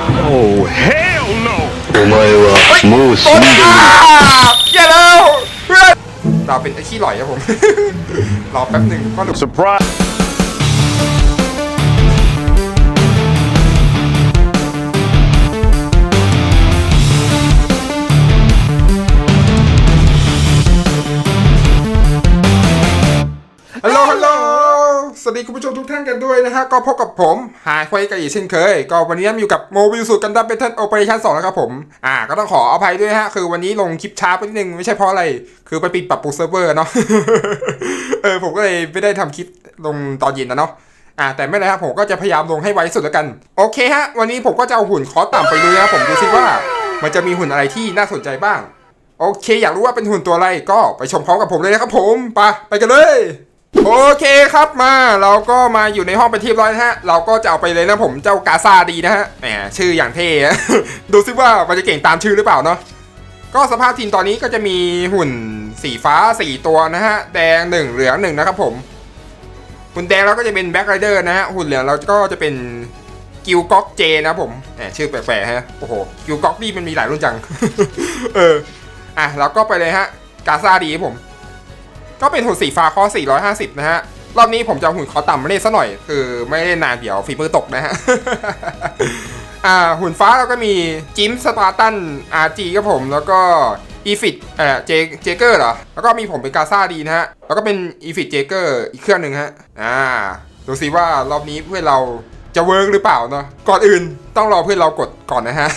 Oh, hell no! お前はもう死んでいる อย่าแล้วเพื่อนเราเป็นไอ้ขี้หล่อยครับผม รอแป๊บหนึ่งก็หนุก Surprise! สวัสดีคุณผู้ชมทุกท่านกันด้วยนะฮะ ก็พบกับผมหายควายกับอีกเช่นเคย ก็วันนี้อยู่กับโมบิลสูตรกันดับเป็นทันโอเปอเรชั่นสองนะครับผม อ่า ก็ต้องขออภัยด้วยฮะ คือวันนี้ลงคลิปช้าไปนิดนึง ไม่ใช่เพราะอะไร คือไปปิดปรับปรุงเซิร์ฟเวอร์เนาะ เออ ผมก็เลยไม่ได้ทำคลิปลงตอนเย็นนะเนาะอ่าแต่ไม่เป็นไรครับผมก็จะพยายามลงให้ไวสุดแล้วกัน โอเคฮะ วันนี้ผมก็จะเอาหุ่นคอสต่ำไปดูนะครับผมดูซิว่า มันจะมีหุ่นอะไรที่น่าสนใจบ้าง โอเค อยากรู้ว่าเป็นหุ่นตัวอะไรก็ไปชมพร้อมกับผมเลยนะครับผมไปไปกันเลย โอเคครับมาเราก็มาอยู่ในห้องเป็นที่รียบร้อยนะฮะ เราก็จะเอาไปเลยนะผมเจ้ากาซาดีนะฮะแหมชื่ออย่างเท่ ดูซิว่ามันจะเก่งตามชื่อหรือเปล่าเนาะก็สภาพทีมตอนนี้ก็จะมีหุ่นสีฟ้า 4 ตัวนะฮะ แดง 1 เหลือง1นะครับผม หุ่นแดงเราก็จะเป็นแบ็คไรเดอร์นะฮะ หุ่นเหลืองเราก็จะเป็นกิลก๊อกเจนะผมแหมชื่อแปลกๆฮะโอ้โหกิลก๊อกนี่มันมีหลายรุ่นจัง เอออะเราก็ไปเลยฮะกาซาดีผม ก็เป็นหุ่นสีฟ้าข้อ 450 นะฮะ รอบนี้ผมจะหุ่นคอต่ำมาเล่นซะหน่อย คือไม่ได้นานเดี๋ยวฟีเปอร์ตกนะฮะ อ่าหุ่นฟ้าเราก็มีจิมสปาร์ตันอาร์จีครับผม แล้วก็อีฟิตเอ่อเจเจเกอร์เหรอ แล้วก็มีผมเป็นกาซาดีนะฮะ แล้วก็เป็นอีฟิตเจเกอร์อีกเครื่องหนึ่งฮะ อ่า ดูสิว่ารอบนี้เพื่อนเราจะเวิร์กหรือเปล่าเนาะ ก่อนอื่นต้องรอเพื่อนเรากดก่อนนะฮะ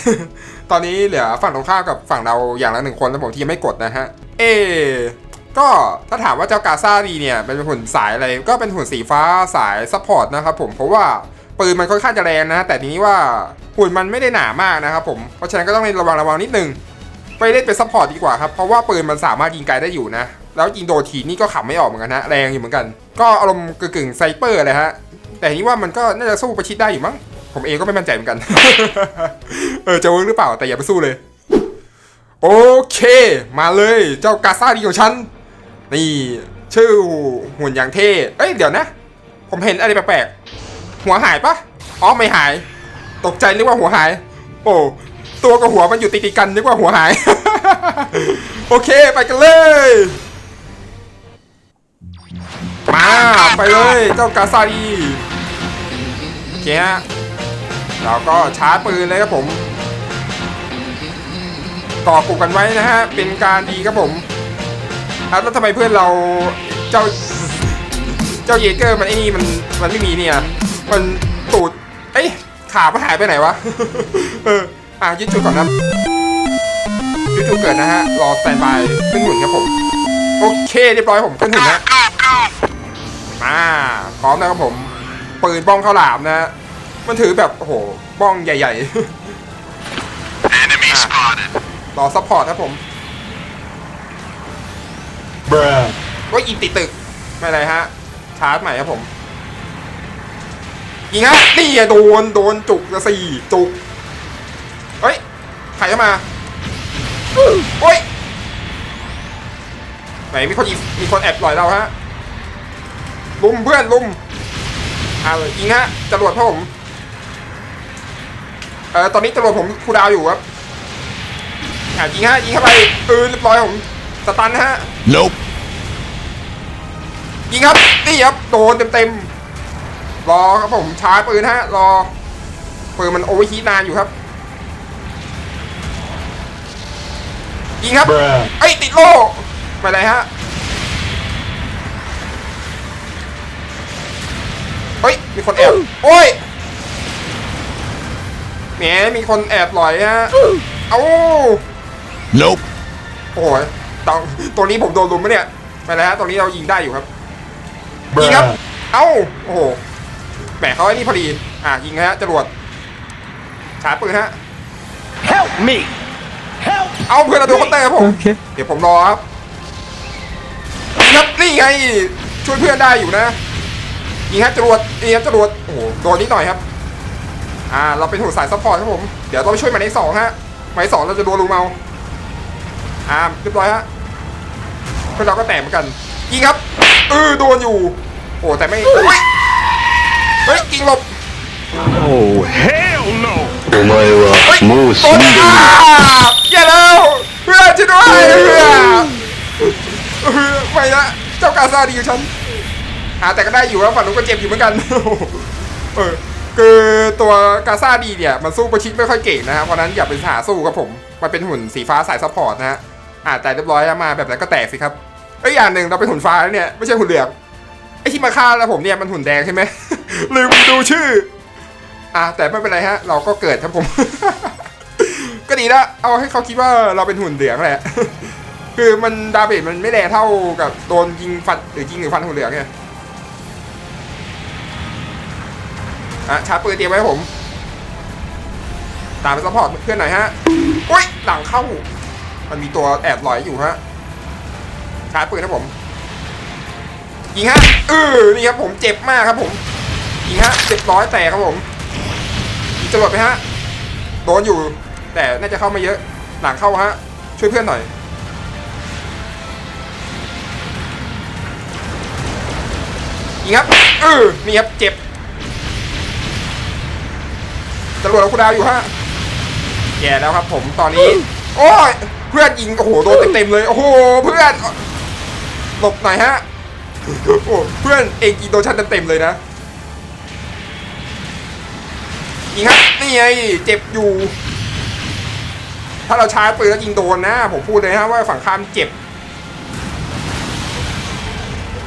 ตอนนี้เหลือฝั่งตรงข้ามกับฝั่งเราอย่างละหนึ่งคนแล้วผมที่ยังไม่กดนะฮะ เอ ก็ถ้าถามว่าเจ้ากาซาดีเนี่ยเป็นหุ่นสายอะไรก็เป็นหุ่นสีฟ้าสายซัพพอร์ตนะครับผมเพราะว่าปืนมันค่อนข้างจะแรงนะ แต่ทีนี้ว่าหุ่นมันไม่ได้หนามากนะครับผมเพราะฉะนั้นก็ต้องระวังระวังนิดนึงไปเล่นเป็นซัพพอร์ตดีกว่าครับเพราะว่าปืนมันสามารถยิงไกลได้อยู่นะแล้วยิงโดนทีนี่ก็ขับไม่ออกเหมือนกันนะแรงอยู่เหมือนกัน ก็อารมณ์กึ่งๆไซเปอร์เลยฮะแต่ทีนี้ว่ามันก็น่าจะสู้ประชิดได้อยู่มั้งผมเองก็ไม่มั่นใจเหมือนกัน เออจะเวิร์กหรือเปล่าแต่อย่าไปสู้เลย โอเค มาเลยเจ้ากาซาดีของฉัน นี่ชื่อหุ่นอย่างเท่ เอ้ยเดี๋ยวนะ ผมเห็นอะไรแปลกๆหัวหายปะอ๋อไม่หาย ตกใจนึกว่าหัวหาย โอ้ตัวกับหัวมันอยู่ติดกันนึกว่าหัวหาย โอเคไปกันเลย มาไปเลยเจ้ากาซาดีโอเคฮะเราก็ชาร์จปืนเลยครับผมก่อกลุ่มกันไว้นะฮะ เป็นการดีครับผม แล้วทำไมเพื่อนเราเจ้า เจ้าเยเกอร์มันไอ้นี่มันมันไม่มีเนี่ยมันตูดเอ้ยขามันหายไปไหนวะ เอออะยึดจุดก่อนครับยึดจุดเกิดนะฮะรอสแตนบายขึ้นหุ่นครับผมโอเคเรียบร้อยผมขึ้นหุ่นฮะมาพร้อมนะครับผมปืนบ้องข้าวหลามนะฮะมันถือแบบโอ้โหบ้องใหญ่ๆรอซัพพอร์ตครับผม Bruh. ก็ยิงติดตึก ไม่เป็นไรฮะ ชาร์จใหม่ครับผม ยิงฮะ นี่อะโดน โดนจุกละสี่จุก เฮ้ยใครเข้ามา โอ้ย ไหนมีคนยิงมีคนแอบปล่อยเราฮะ ลุมเพื่อนลุมอ่ายิงฮะจรวดพ่อผม เออตอนนี้จรวดผมคูลดาวน์อยู่ครับอ่ายิงฮะยิงเข้าไปเออเรียบร้อยผม สตันนะฮะ Nope. ยิงครับนี่ครับโดนเต็มๆรอครับผมชาร์จปืนฮะรอปืนมันโอเวอร์ฮีทนานอยู่ครับยิงครับ Bruh. เอ้ยติดโล่ไม่เป็นไรฮะเฮ้ยมีคนแอบโอ้ยแหมมีคนแอบหลอยฮะเอ้า Nope. โอ้ยตรงตัวนี้ผมโดนลุมไหมเนี่ยไปแล้วฮะตรงนี้เรายิงได้อยู่ครับ ยิงครับ Bruh. เอ้า โอ้โห แหมเขาไอ้นี่พอดี อะยิงฮะจรวดชาร์จปืนฮะ Help me. Help. เอาเพื่อนเราโดนคอนเตอร์ครับผมเดี๋ยวผมรอครับยิงครับนี่ไง ช่วยเพื่อนได้อยู่นะ ยิงฮะจรวดนี่ครับจรวด โอ้โห โดนนิดหน่อยครับ อ่า เราเป็นหัวสายซัพพอร์ตครับผม เดี๋ยวเราไปช่วยหมายเลขสองฮะ หมายเลขสองเราจะโดนลุมเอาอ่า เรียบร้อยฮะ เพื่อนเราก็แตกเหมือนกัน ยิงครับ เออโดนอยู่โอ้แต่ไม่เฮ้ยเฮ้ยยิงหลบ Oh, hell no. お前はもう死んでいる อย่าแล้วเพื่อนช่วยด้วยเพื่อนเออไม่ละเจ้ากาซาดีอยู่ฉันอ่าแต่ก็ได้อยู่แล้วฝั่งนู้นก็เจ็บอยู่เหมือนกัน เออคือตัวกาซาดีเนี่ยมันสู้ประชิดไม่ค่อยเก่งนะฮะเพราะฉะนั้นอย่าเป็นสหาสู้ครับผมมันเป็นหุ่นสีฟ้าสายซัพพอร์ตนะฮะอ่าแต่เรียบร้อยแล้วมาแบบนั้นก็แตกสิครับเอ้ยอย่างหนึ่งเราเป็นหุ่นฟ้าแล้วเนี่ยไม่ใช่หุ่นเหลือง ไอที่มาฆ่าแล้วผมเนี่ยมันหุ่นแดงใช่ไหมลืมดูชื่อ อะแต่ไม่เป็นไรฮะ เราก็เกิดครับผม ก็ดีละเอาให้เขาคิดว่าเราเป็นหุ่นเหลืองแหละ คือมันดาเมจมันไม่แรงเท่ากับโดนยิงฟันหรือยิงหรือฟันหุ่นเหลืองไงอะชาร์จปืนเตรียมไว้ผม ตามไปซัพพอร์ตเพื่อนหน่อยฮะโอ้ยหลังเข้า มันมีตัวแอบลอยอยู่ฮะชาร์จปืนนะผม ยิงฮะเออนี่ครับผมเจ็บมากครับผมยิงฮะเจ็บร้อยแตกครับผมจรวดไปฮะโดนอยู่ แต่น่าจะเข้ามาเยอะหลังเข้าฮะช่วยเพื่อนหน่อยยิงครับเออนี่ครับเจ็บจรวดเราคุณดาวอยู่ฮะแย่แล้วครับผมตอนนี้โอ้ยเพื่อนยิงโอ้โหโดนเต็มๆเลยโอ้โหเพื่อนหลบหน่อยฮะ โอ้เพื่อนเองยิงโดนฉันเต็มๆเลยนะยิงครับนี่ไงเจ็บอยู่ ถ้าเราชาร์จปืนแล้วยิงโดนนะ ผมพูดเลยนะว่าฝั่งข้ามเจ็บ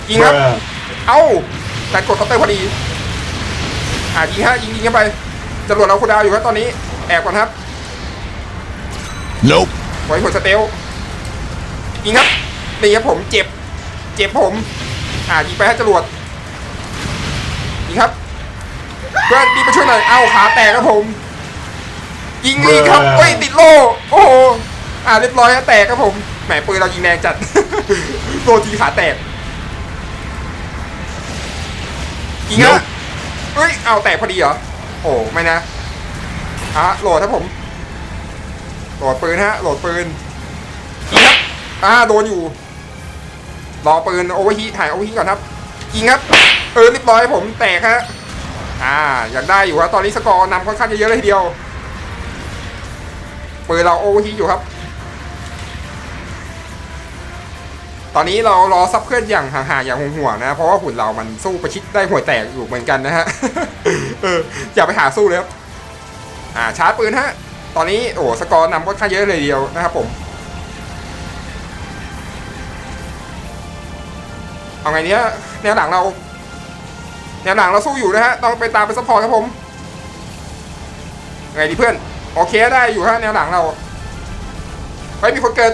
ยิงครับ Bruh. เอ้าแต่กดเคาน์เตอร์พอดีอ่ายิงฮะยิงยิงเข้าไปจรวดเราคูลดาวน์อยู่ครับตอนนี้ แอบก่อนครับ Nope. ไว้หัวสเตลยิงครับนี่ครับผมเจ็บ เจ็บผม อ่ายิงไปให้จรวดยิงครับเพื่อนดีมาช่วยหน่อยเอ้าขาแตกครับผม ยิงลีกครับเฮ้ยติดโล่โอ้โหอ่าเรียบร้อยแล้วแตกครับผมแหมปืนเรายิงแรงจัดโดนทีขาแตกยิงอะเฮ้ยเอาแตกพอดีเหรอโอ้ไม่นะอะโหลดครับผมโหลดปืนฮะโหลดปืนยิงครับอ่าโดนอยู่ รอปืนโอเวอร์ฮีถ่ายโอเวอร์ฮีก่อนครับยิงครับเออเรียบร้อยผมแตกฮะอ่าอยากได้อยู่ครับตอนนี้สกอร์นำค่อนข้างจะเยอะเลยทีเดียวปืนเราโอเวอร์ฮีอยู่ครับ ตอนนี้เรารอซับเพื่อนอย่างห่างๆอย่างห่วงๆนะ เพราะว่าหุ่นเรามันสู้ประชิดได้ห่วแตกอยู่เหมือนกันนะฮะเอออย่าไปหาสู้เลยครับอ่าชาร์จปืนฮะตอนนี้โอ้สกอร์นำค่อนข้างเยอะเลยทีเดียวนะครับผม เอาไงเนี้ยแนวหลังเราแนวหลังเราสู้อยู่นะฮะต้องไปตามไปซัพพอร์ตครับผมไงดีเพื่อนโอเคได้อยู่ฮะแนวหลังเราเฮ้ยมีคนเกิด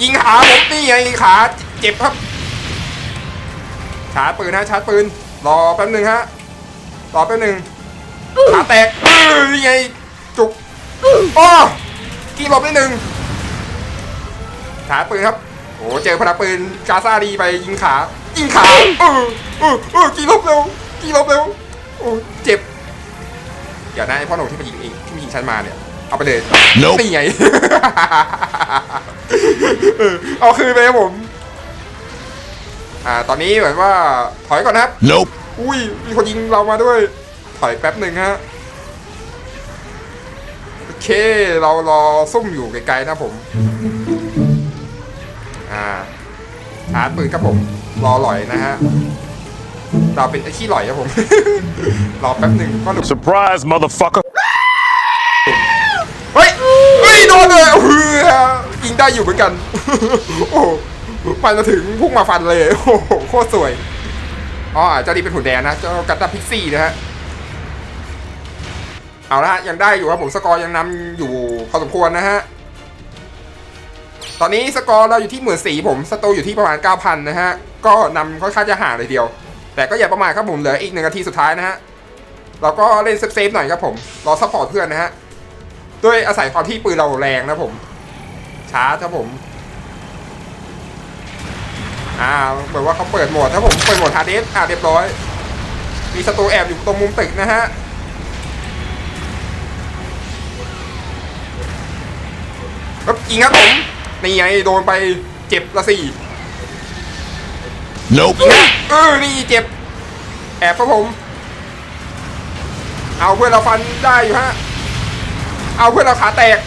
ยิงขาผมนี่ไงขาเจ็บครับชาร์จปืนฮะชาร์จปืนรอแป๊บหนึ่งฮะรอแป๊บหนึ่งขาแตกเออนี่ไงจุกอ้อกี่หลบได้หนึ่ง ชาร์จปืนครับโอ้เจอพนักปืนกาซาดีไปยิงขายิงขาเออเออเออกี่หลบเร็วกี่หลบเร็วโอ้เจ็บอย่าได้พ่อหนุ่มที่มายิงเองที่มายิงฉันมาเนี่ยเอาไปเลย Nope. นี่ไงเออเอาคืนไปครับผมอ่าตอนนี้เหมือนว่าถอยก่อนนะครับ Nope. อุ้ยมีคนยิงเรามาด้วย ถอยแป๊บหนึ่งฮะโอเคเรารอซุ่มอยู่ไกลๆนะผม ชาร์จปืนครับผม รอหลอยนะฮะ เราเป็นไอ้ขี้หลอยครับผม รอแป๊บหนึ่งก็หลุด Surprise, motherfucker. เฮ้ย เฮ้ย โดนเลยเฮ้ยยิงได้อยู่เหมือนกัน โอ้โหฟันมาถึงพุ่งมาฟันเลย โอ้โห โคตรสวย อ๋อเจ้านี้เป็นหุ่นแดงนะ เจ้ากัตตาพิกซี่นะฮะ เอาละฮะยังได้อยู่ครับผม สกอร์ยังนำอยู่พอสมควรนะฮะ ตอนนี้สกอร์เราอยู่ที่หมื่นสี่ผมสโตอยู่ที่ประมาณ 9,000 นะฮะ ก็นำค่อนข้างจะห่างเลยเดียว แต่ก็อย่าประมาทครับผมเหลืออีกหนึ่งนาทีสุดท้ายนะฮะ เราก็เล่นเซฟๆหน่อยครับผมรอซัพพอร์ตเพื่อนนะฮะด้วยอาศัยความที่ปืนเราแรงนะผมช้าครับผมอ่าเหมือนว่าเขาเปิดโหมดถ้าผมเปิดโหมดฮาร์ดเดสอ่าเรียบร้อย มีศัตรูแอบอยู่ตรงมุมตึกนะฮะรับยิงครับผม นี่ไงโดนไปเจ็บละสี่ Nope. ยิงฮะเออนี่เจ็บ แอบครับผม เอาเพื่อนเราฟันได้อยู่ฮะ เอาเพื่อนเราขาแตก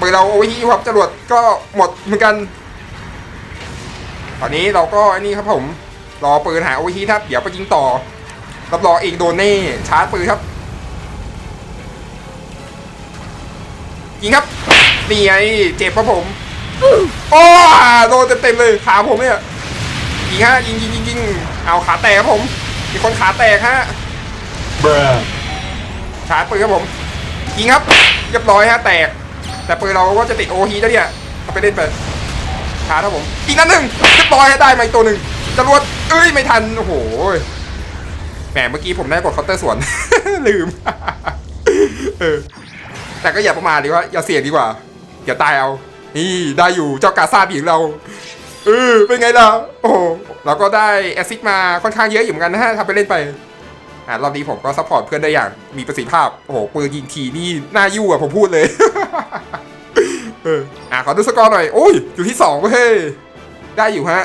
ปืนเราโอเวอร์ฮีทครับจรวดก็หมดเหมือนกัน ตอนนี้เราก็ไอ้นี่ครับผม รอปืนหาโอเวอร์ฮีทครับเดี๋ยวไปยิงต่อรับรองเองโดนแน่ชาร์จปืนครับ ยิงครับนี่ไงเจ็บครับผมโอ้โดนเต็มๆเลยขาผมเนี่ยยิงฮะยิงยิงยิงยิงเอาขาแตกครับผมมีคนขาแตกฮะ Bruh. ชาร์จปืนครับผมยิงครับเรียบร้อยฮะแตก แต่ปืนเราก็จะติดโอฮีแล้วเนี่ยเอาไปเล่นไปชาร์จครับผมอีกนัดหนึ่งเรียบร้อยฮะได้มาอีกตัวหนึ่งจรวดเอ้ยไม่ทันโอ้โหแหมเมื่อกี้ผมได้กดเคาน์เตอร์สวนลืมเออ แต่ก็อย่าประมาทดีว่าอย่าเสี่ยงดีกว่าอย่าตายเอา นี่ได้อยู่เจ้ากาซาบีของเราเออเป็นไงล่ะ โอ้เราก็ได้แอซิดมาค่อนข้างเยอะอยู่เหมือนกันนะฮะทำไปเล่นไปอ่ารอบนี้ผมก็ซัพพอร์ตเพื่อนได้อย่างมีประสิทธิภาพ โอ้โหปืนยิงทีนี่น่ายู่อะผมพูดเลยเอออะขอดูสกอร์หน่อย โอ้ย อยู่ที่สองเฮ้ยได้อยู่ฮะ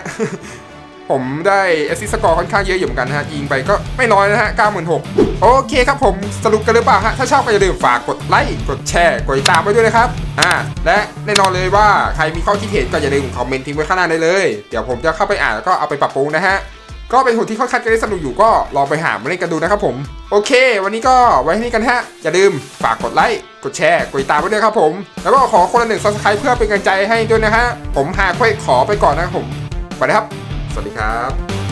ผมได้แอสซิสกอร์ค่อนข้างเยอะอยู่เหมือนกันนะฮะ ยิงไปก็ไม่น้อยนะฮะ 96,000 โอเคครับผมสรุปกันหรือเปล่าฮะ ถ้าชอบก็อย่าลืมฝากกดไลค์ กดแชร์ กดติดตามไว้ด้วยนะครับ อ่า และแน่นอนเลยว่าใครมีข้อคิดเห็นก็อย่าลืมคอมเมนต์ทิ้งไว้ข้างล่าได้เลย เดี๋ยวผมจะเข้าไปอ่านแล้วก็เอาไปปรับปรุงนะฮะ ก็เป็นหุ่นที่ค่อนข้างจะได้สนุกอยู่ก็ลองไปหามาเล่นกันดูนะครับผม โอเค วันนี้ก็ไว้ที่นี่กันฮะ อย่าลืมฝากกดไลค์ กดแชร์ กดติดตามไว้ด้วยครับผม แล้วก็ขอคนละหนึ่งซับสไครป์เพื่อเป็นกำลังใจให้ด้วยนะฮะ ผมหาค่อยขอไปก่อนนะครับผมไปนะครับ สวัสดีครับ